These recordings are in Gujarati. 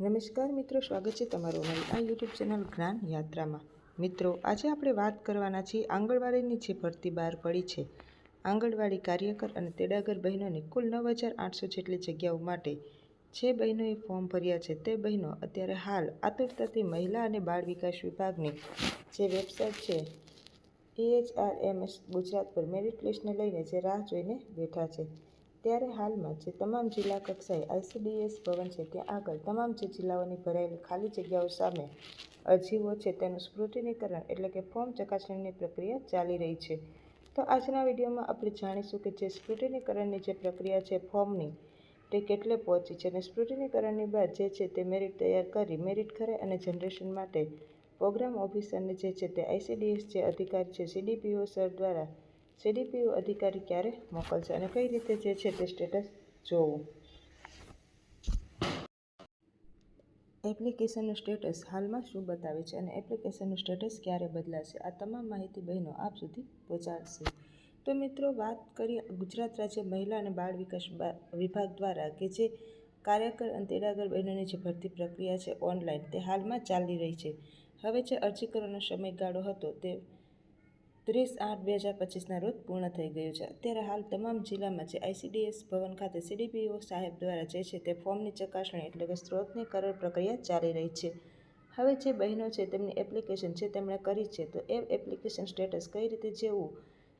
નમસ્કાર મિત્રો, સ્વાગત છે તમારું અમારી આ યુટ્યુબ ચેનલ જ્ઞાન યાત્રામાં. મિત્રો, આજે આપણે વાત કરવાના છીએ આંગણવાડીની જે ભરતી બહાર પડી છે. આંગણવાડી કાર્યકર અને તેડાગર બહેનોની કુલ નવ હજાર આઠસો જેટલી જગ્યાઓ માટે જે બહેનોએ ફોર્મ ભર્યા છે તે બહેનો અત્યારે હાલ આતુરતાથી મહિલા અને બાળ વિકાસ વિભાગની જે વેબસાઇટ છે એએચઆરએમએસ ગુજરાત પર મેરિટ લિસ્ટને લઈને જે રાહ જોઈને બેઠા છે. ત્યારે હાલમાં જે તમામ જિલ્લા કક્ષાએ આઈસીડીએસ ભવન છે, ત્યાં આગળ તમામ જે જિલ્લાઓની ભરાયેલી ખાલી જગ્યાઓ સામે અરજીઓ છે, તેનું સ્ક્રુટિનીકરણ એટલે કે ફોર્મ ચકાસણીની પ્રક્રિયા ચાલી રહી છે. તો આજના વિડીયોમાં આપણે જાણીશું કે જે સ્ક્રુટિનીકરણની જે પ્રક્રિયા છે, ફોર્મની તે કેટલે પહોંચી છે અને સ્ક્રુટિનીકરણની બાદ જે છે તે મેરિટ તૈયાર કરી મેરિટ કરે અને જનરેશન માટે પ્રોગ્રામ ઓફિસરને જે છે તે આઈસીડીએસ જે અધિકારી છે સીડીપીઓ સર દ્વારા સીડીપીઓ અધિકારી ક્યારે મોકલશે અને કઈ રીતે જે છે તે સ્ટેટસ જોવું? એપ્લિકેશનનું સ્ટેટસ હાલમાં શું બતાવે છે અને એપ્લિકેશનનું સ્ટેટસ ક્યારે બદલાશે? આ તમામ માહિતી બહેનો આપ સુધી પહોંચાડશે. તો મિત્રો, વાત કરીએ ગુજરાત રાજ્ય મહિલા અને બાળ વિકાસ વિભાગ દ્વારા કે જે કાર્યકર અને તેડાગર બહેનોની જે ભરતી પ્રક્રિયા છે ઓનલાઈન તે હાલમાં ચાલી રહી છે. હવે જે અરજી કરવાનો સમયગાળો હતો તે ત્રીસ આઠ બે હજાર પચીસના રોજ પૂર્ણ થઈ ગયું છે. અત્યારે હાલ તમામ જિલ્લામાં જે આઈસીડીએસ ભવન ખાતે સીડીપીઓ સાહેબ દ્વારા જે છે તે ફોર્મની ચકાસણી એટલે કે સ્ત્રોતની કરાર પ્રક્રિયા ચાલી રહી છે. હવે જે બહેનો છે તેમની એપ્લિકેશન છે તેમણે કરી છે તો એ એપ્લિકેશન સ્ટેટસ કઈ રીતે જેવું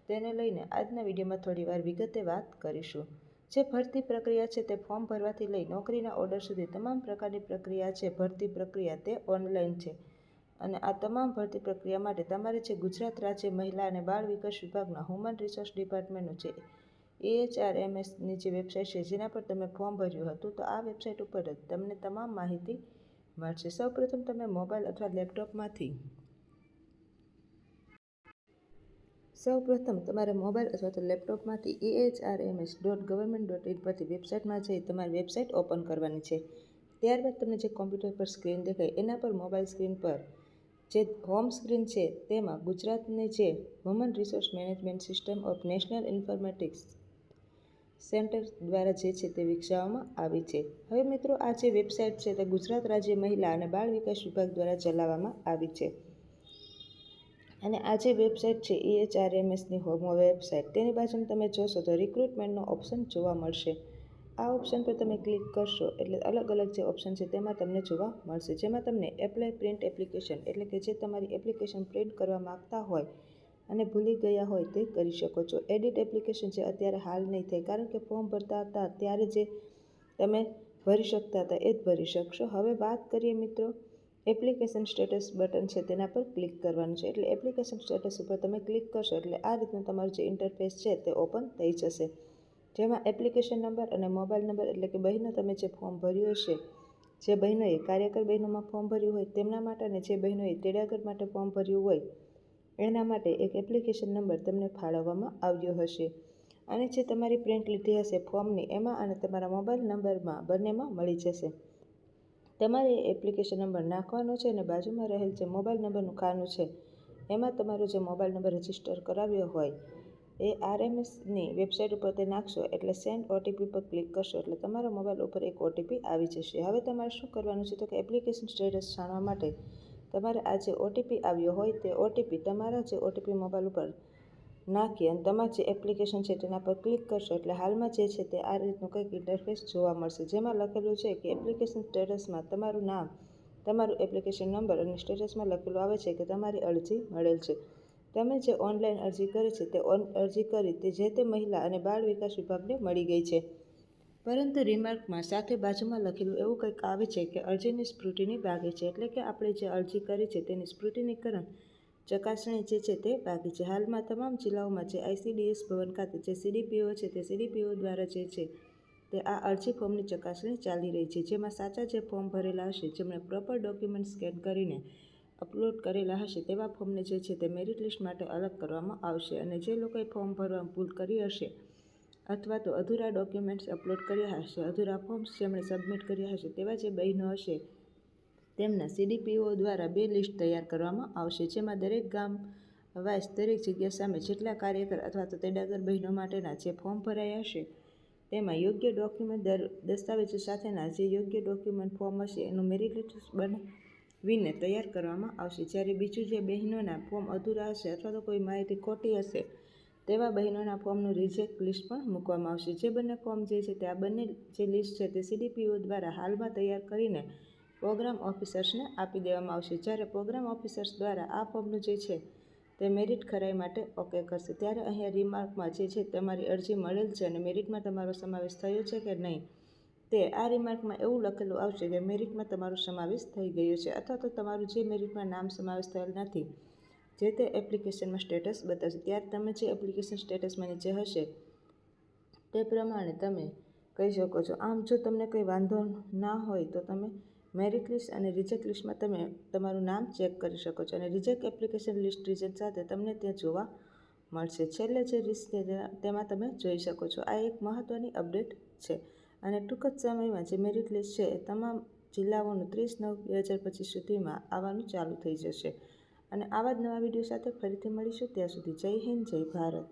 તેને લઈને આજના વિડીયોમાં થોડી વાર વિગતે વાત કરીશું. જે ભરતી પ્રક્રિયા છે તે ફોર્મ ભરવાથી લઈ નોકરીના ઓર્ડર સુધી તમામ પ્રકારની પ્રક્રિયા છે. ભરતી પ્રક્રિયા તે ઓનલાઈન છે. અને આ તમામ ભરતી પ્રક્રિયા માટે તમારે જે ગુજરાત રાજ્ય મહિલા અને બાળ વિકાસ વિભાગના હ્યુમન રિસોર્સ ડિપાર્ટમેન્ટનું જે એએચઆરએમએસની જે વેબસાઇટ છે, જેના પર તમે ફોર્મ ભર્યું હતું, તો આ વેબસાઇટ ઉપર જ તમને તમામ માહિતી મળશે. સૌપ્રથમ તમે મોબાઈલ અથવા લેપટોપમાંથી. સૌપ્રથમ તમારે મોબાઈલ અથવા તો લેપટોપમાંથી AHRMS dot government dot in પરથી વેબસાઇટમાં જઈ તમારી વેબસાઇટ ઓપન કરવાની છે. ત્યારબાદ તમને જે કોમ્પ્યુટર પર સ્ક્રીન દેખાય, એના પર મોબાઈલ સ્ક્રીન પર જે હોમ સ્ક્રીન છે તેમાં ગુજરાતની જે human resource management system of national informatics centre દ્વારા જે છે તે વિકસાવવામાં આવી છે. હવે મિત્રો આ જે વેબસાઇટ છે તે ગુજરાત રાજ્ય મહિલા અને બાળ વિકાસ વિભાગ દ્વારા ચલાવવામાં આવી છે. અને આ જે વેબસાઇટ છે ઈએચઆરએમએસની હોમ વેબસાઇટ. તેની બાજુમાં તમે જોશો તો રિક્રુટમેન્ટનો ઓપ્શન જોવા મળશે. આ ઓપ્શન પર તમે ક્લિક કરશો એટલે અલગ અલગ જે ઓપ્શન છે તેમાં તમને જોવા મળશે. જેમાં તમને એપ્લાય પ્રિન્ટ એપ્લિકેશન એટલે કે જે તમારી એપ્લિકેશન પ્રિન્ટ કરવા માગતા હોય અને ભૂલી ગયા હોય તે કરી શકો છો. એડિટ એપ્લિકેશન જે અત્યારે હાલ નહીં થાય કારણ કે ફોર્મ ભરતા હતા ત્યારે જે તમે ભરી શકતા હતા એ જ ભરી શકશો. હવે વાત કરીએ મિત્રો એપ્લિકેશન સ્ટેટસ બટન છે તેના પર ક્લિક કરવાનું છે. એટલે એપ્લિકેશન સ્ટેટસ ઉપર તમે ક્લિક કરશો એટલે આ રીતનું તમારું જે ઇન્ટરફેસ છે તે ઓપન થઈ જશે. જેમાં એપ્લિકેશન નંબર અને મોબાઈલ નંબર એટલે કે બહેનો તમે જે ફોર્મ ભર્યું હશે, જે બહેનોએ કાર્યકર બહેનોમાં ફોર્મ ભર્યું હોય તેમના માટે અને જે બહેનોએ તેડાગર માટે ફોર્મ ભર્યું હોય, એના માટે એક એપ્લિકેશન નંબર તમને ફાળવવામાં આવ્યો હશે. અને જે તમારી પ્રિન્ટ લીધી હશે ફોર્મની એમાં અને તમારા મોબાઈલ નંબરમાં બંનેમાં મળી જશે. તમારે એપ્લિકેશન નંબર નાખવાનો છે અને બાજુમાં રહેલ જે મોબાઈલ નંબરનું ખાનું છે, એમાં તમારો જે મોબાઈલ નંબર રજિસ્ટર કરાવ્યો હોય એ આરએમએસની વેબસાઇટ ઉપર તે નાખશો એટલે સેન્ડ ઓટીપી પર ક્લિક કરશો એટલે તમારા મોબાઈલ ઉપર એક ઓટીપી આવી જશે. હવે તમારે શું કરવાનું છે? તો કે એપ્લિકેશન સ્ટેટસ જાણવા માટે તમારે આ જે ઓટીપી આવ્યો હોય તે ઓટીપી તમારા જે ઓટીપી મોબાઈલ ઉપર નાખી અને તમારી જે એપ્લિકેશન છે તેના પર ક્લિક કરશો એટલે હાલમાં જે છે તે આ રીતનું કંઈક ઇન્ટરફેસ જોવા મળશે. જેમાં લખેલું છે કે એપ્લિકેશન સ્ટેટસમાં તમારું નામ, તમારું એપ્લિકેશન નંબર અને સ્ટેટસમાં લખેલું આવે છે કે તમારી અરજી મળેલ છે. તમે જે ઓનલાઈન અરજી કરી છે તે અરજી કરી તે જે તે મહિલા અને બાળ વિકાસ વિભાગને મળી ગઈ છે. પરંતુ રિમાર્કમાં સાથે બાજુમાં લખેલું એવું કંઈક આવે છે કે અરજીની સ્મૃતિની બાકી છે એટલે કે આપણે જે અરજી કરી છે તેની સ્મૃતિનીકરણ ચકાસણી જે છે તે બાકી છે. હાલમાં તમામ જિલ્લાઓમાં જે આઈસીડીએસ ભવન ખાતે જે સીડીપીઓ છે તે સીડીપીઓ દ્વારા જે છે તે આ અરજી ફોર્મની ચકાસણી ચાલી રહી છે. જેમાં સાચા જે ફોર્મ ભરેલા હશે જેમણે પ્રોપર ડોક્યુમેન્ટ સ્કેન કરીને અપલોડ કરેલા હશે તેવા ફોર્મને જે છે તે મેરિટ લિસ્ટ માટે અલગ કરવામાં આવશે અને જે લોકોએ ફોર્મ ભરવામાં ભૂલ કરી હશે અથવા તો અધૂરા ડોક્યુમેન્ટ્સ અપલોડ કર્યા હશે, અધૂરા ફોર્મ્સ જેમણે સબમિટ કર્યા હશે તેવા જે બહેનો હશે તેમના સીડીપીઓ દ્વારા બે લિસ્ટ તૈયાર કરવામાં આવશે, જેમાં દરેક ગામ વાઇસ દરેક જગ્યા સામે જેટલા કાર્યકર અથવા તો તેડાગર બહેનો માટેના જે ફોર્મ ભરાયા હશે તેમાં યોગ્ય ડોક્યુમેન્ટ દસ્તાવેજો સાથેના જે યોગ્ય ડોક્યુમેન્ટ ફોર્મ હશે એનું મેરિટ લિસ્ટ બનાવીને તૈયાર કરવામાં આવશે. જ્યારે બીજું જે બહેનોના ફોર્મ અધૂરા હશે અથવા તો કોઈ માહિતી ખોટી હશે, તેવા બહેનોના ફોર્મનું રિજેક્ટ લિસ્ટ પણ મૂકવામાં આવશે. જે બંને ફોર્મ જે છે તે આ બંને જે લિસ્ટ છે તે સીડીપીઓ દ્વારા હાલમાં તૈયાર કરીને પ્રોગ્રામ ઓફિસર્સને આપી દેવામાં આવશે. જ્યારે પ્રોગ્રામ ઓફિસર્સ દ્વારા આ ફોર્મનું જે છે તે મેરિટ ખરાઈ માટે ઓકે કરશે. ત્યારે અહીંયા રિમાર્કમાં જે છે તમારી અરજી મળેલ છે અને મેરિટમાં તમારો સમાવેશ થયો છે કે નહીં તે આ રિમાર્કમાં એવું લખેલું આવશે કે મેરિટમાં તમારો સમાવેશ થઈ ગયો છે અથવા તો તમારું જે મેરિટમાં નામ સમાવેશ થયેલ નથી, જે તે એપ્લિકેશનમાં સ્ટેટસ બતાવશે. ત્યારે તમે જે એપ્લિકેશન સ્ટેટસમાં નીચે હશે, તે પ્રમાણે તમે કહી શકો છો. આમ જો તમને કંઈ વાંધો ના હોય તો તમે મેરિટ લિસ્ટ અને રિજેક્ટ લિસ્ટમાં તમે તમારું નામ ચેક કરી શકો છો અને રિજેક્ટ એપ્લિકેશન લિસ્ટ રીઝન સાથે તમને ત્યાં જોવા મળશે. છેલ્લે જે રિસ્ક તેમાં તમે જોઈ શકો છો. આ એક મહત્ત્વની અપડેટ છે. અને ટૂંક જ સમયમાં જે મેરિટ લિસ્ટ છે એ તમામ જિલ્લાઓનું ત્રીસ નવ બે હજાર પચીસ સુધીમાં આવવાનું ચાલુ થઈ જશે. અને આવા જ નવા વીડિયો સાથે ફરીથી મળીશું. ત્યાં સુધી જય હિન્દ, જય ભારત.